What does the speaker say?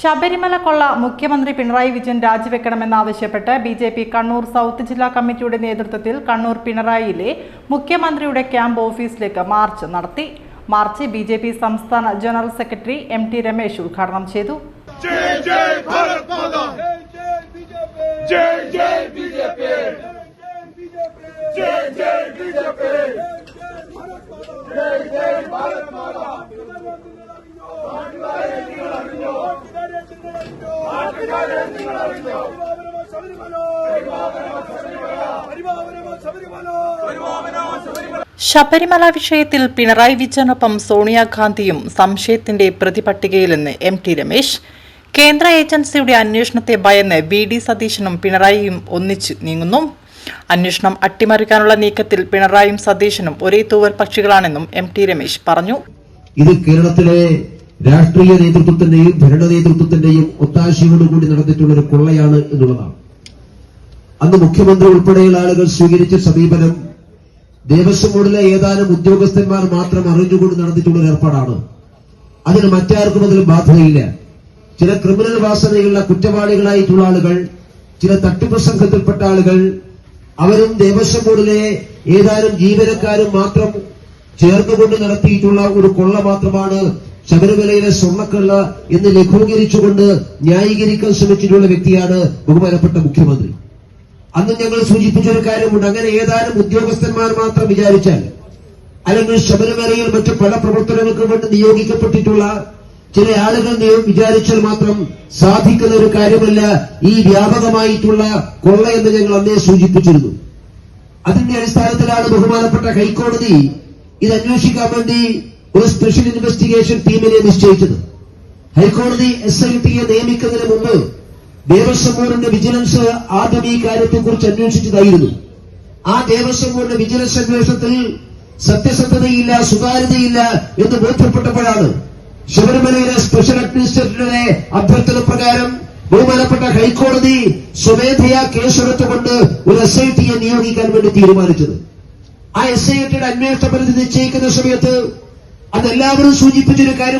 ശബരിമല കൊള്ള മുഖ്യമന്ത്രി Pinarayi Vijayan രാജിവെക്കണമെന്നാവശ്യപ്പെട്ട് B J P Kannur south ജില്ലാ കമ്മിറ്റിയുടെ നേതൃത്വത്തിൽ കണ്ണൂർ പിണറായിയിലെ മുഖ്യമന്ത്രിയുടെ ക്യാമ്പ് ഓഫീസിലേക്ക് മാർച്ച് നടത്തി. മാർച്ച് ബി ജെ പി സംസ്ഥാന general secretary M T Ramesh ഉദ്ഘാടനം ചെയ്തു. ശബരിമല വിഷയത്തിൽ പിണറായി വിജയനൊപ്പം സോണിയാഗാന്ധിയും സംശയത്തിന്റെ പ്രതിപട്ടികയിലെന്ന് എം ടി രമേശ്. കേന്ദ്ര ഏജൻസിയുടെ അന്വേഷണത്തെ ഭയന്ന് വി ഡി സതീശനും പിണറായിയും ഒന്നിച്ച് നീങ്ങുന്നു. അന്വേഷണം അട്ടിമറിക്കാനുള്ള നീക്കത്തിൽ പിണറായിയും സതീശനും ഒരേ തൂവൽ പക്ഷികളാണെന്നും എം ടി രമേശ് പറഞ്ഞു. ഇത് കേരളത്തിലെ രാഷ്ട്രീയ നേതൃത്വത്തിന്റെയും ഭരണ നേതൃത്വത്തിന്റെയും ഒത്താശയോടുകൂടി നടന്നിട്ടുള്ള ഒരു കൊള്ളയാണ് എന്നുള്ളതാണ്. അന്ന് മുഖ്യമന്ത്രി ഉൾപ്പെടെയുള്ള ആളുകൾ സ്വീകരിച്ച സമീപനം ദേവസ്വം ബോർഡിലെ ഏതാനും ഉദ്യോഗസ്ഥന്മാർ മാത്രം അറിഞ്ഞുകൊണ്ട് നടന്നിട്ടുള്ള ഒരു ഏർപ്പാടാണ്. അതിന് മറ്റാർക്കും അതിൽ ബാധ്യതയില്ല ചില ക്രിമിനൽ വാസനയുള്ള കുറ്റവാളികളായിട്ടുള്ള ആളുകൾ ചില തട്ടിപ്പ് സംഘത്തിൽപ്പെട്ട ആളുകൾ അവരും ദേവസ്വം ബോർഡിലെ ഏതാനും ജീവനക്കാരും മാത്രം ചേർന്നുകൊണ്ട് നടത്തിയിട്ടുള്ള ഒരു കൊള്ള മാത്രമാണ് ശബരിമലയിലെ സ്വർണക്കള്ള എന്ന് ലഘൂകരിച്ചുകൊണ്ട് ന്യായീകരിക്കാൻ ശ്രമിച്ചിട്ടുള്ള വ്യക്തിയാണ് ബഹുമാനപ്പെട്ട മുഖ്യമന്ത്രി. അന്ന് ഞങ്ങൾ സൂചിപ്പിച്ചൊരു കാര്യമുണ്ട്. അങ്ങനെ ഏതാനും ഉദ്യോഗസ്ഥന്മാർ മാത്രം വിചാരിച്ചാൽ അല്ലെങ്കിൽ ശബരിമലയിൽ മറ്റു പല പ്രവർത്തനങ്ങൾക്ക് വേണ്ടി നിയോഗിക്കപ്പെട്ടിട്ടുള്ള ചില ആളുകൾ വിചാരിച്ചാൽ മാത്രം സാധിക്കുന്ന ഒരു കാര്യമല്ല ഈ വ്യാപകമായിട്ടുള്ള കൊള്ള എന്ന് ഞങ്ങൾ അന്നേ സൂചിപ്പിച്ചിരുന്നു. അതിന്റെ അടിസ്ഥാനത്തിലാണ് ബഹുമാനപ്പെട്ട ഹൈക്കോടതി ഇത് അന്വേഷിക്കാൻ വേണ്ടി ഒരു സ്പെഷ്യൽ ഇൻവെസ്റ്റിഗേഷൻ ടീമിനെ നിശ്ചയിച്ചത്. ഹൈക്കോടതി എസ് ഐ ടിയെ നിയമിക്കുന്നതിന് മുമ്പ് ദേവസ്വം ബോർഡിന്റെ വിജിലൻസ് ആദ്യം ഈ കാര്യത്തെക്കുറിച്ച് അന്വേഷിച്ചതായിരുന്നു. ആ ദേവസ്വം ബോർഡിന്റെ വിജിലൻസ് അന്വേഷണത്തിൽ സത്യസന്ധതയില്ല സുതാര്യതയില്ല എന്ന് ബോധ്യപ്പെട്ടപ്പോഴാണ് ശബരിമലയിലെ സ്പെഷ്യൽ അഡ്മിനിസ്ട്രേറ്ററുടെ അഭ്യർത്ഥന പ്രകാരം ബഹുമാനപ്പെട്ട ഹൈക്കോടതി സ്വമേധയാ കേസെടുത്തുകൊണ്ട് ഒരു എസ് ഐ ടിയെ നിയോഗിക്കാൻ വേണ്ടി തീരുമാനിച്ചത്. ആ എസ് ഐ ടിയുടെ അന്വേഷണ പരിധി നിശ്ചയിക്കുന്ന സമയത്ത് അതെല്ലാവരും സൂചിപ്പിച്ചൊരു കാര്യം